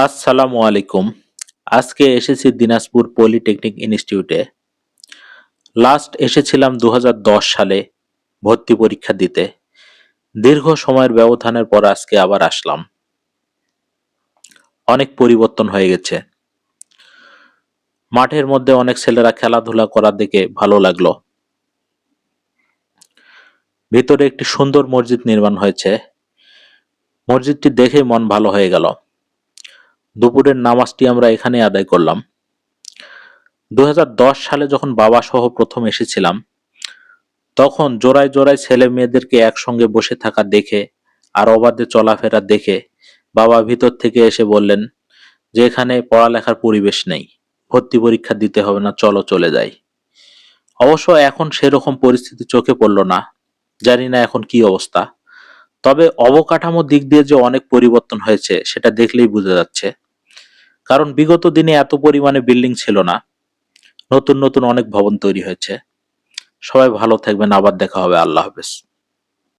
আসসালামু আলাইকুম। আজকে এসেছি দিনাজপুর পলিটেকনিক ইনস্টিটিউটে। লাস্ট এসেছিলাম দু হাজার দশ সালে ভর্তি পরীক্ষা দিতে। দীর্ঘ সময়ের ব্যবধানের পর আজকে আবার আসলাম। অনেক পরিবর্তন হয়ে গেছে। মাঠের মধ্যে অনেক ছেলেরা খেলাধুলা করার দেখে ভালো লাগল। ভিতরে একটি সুন্দর মসজিদ নির্মাণ হয়েছে। মসজিদটি দেখে মন ভালো হয়ে গেল। দুপুরের নামাজটি আমরা এখানে আদায় করলাম। দু হাজার দশ সালে যখন বাবা সহ প্রথম এসেছিলাম, তখন জোড়ায় জোড়ায় ছেলে মেয়েদেরকে একসঙ্গে বসে থাকা দেখে আর অবাধে চলাফেরা দেখে বাবা ভিতর থেকে এসে বললেন, যে এখানে পড়ালেখার পরিবেশ নেই, ভর্তি পরীক্ষা দিতে হবে না, চলো চলে যাই। অবশ্য এখন সেরকম পরিস্থিতি চোখে পড়ল না, জানি না এখন কি অবস্থা। তবে অবকাঠামো দিক দিয়ে যে অনেক পরিবর্তন হয়েছে, সেটা দেখলেই বোঝা যাচ্ছে। কারণ বিগত দিনে এত পরিমাণে বিল্ডিং ছিল না। নতুন নতুন অনেক ভবন তৈরি হয়েছে। সবাই ভালো থাকবেন। আবার দেখা হবে। আল্লাহ হাফেজ।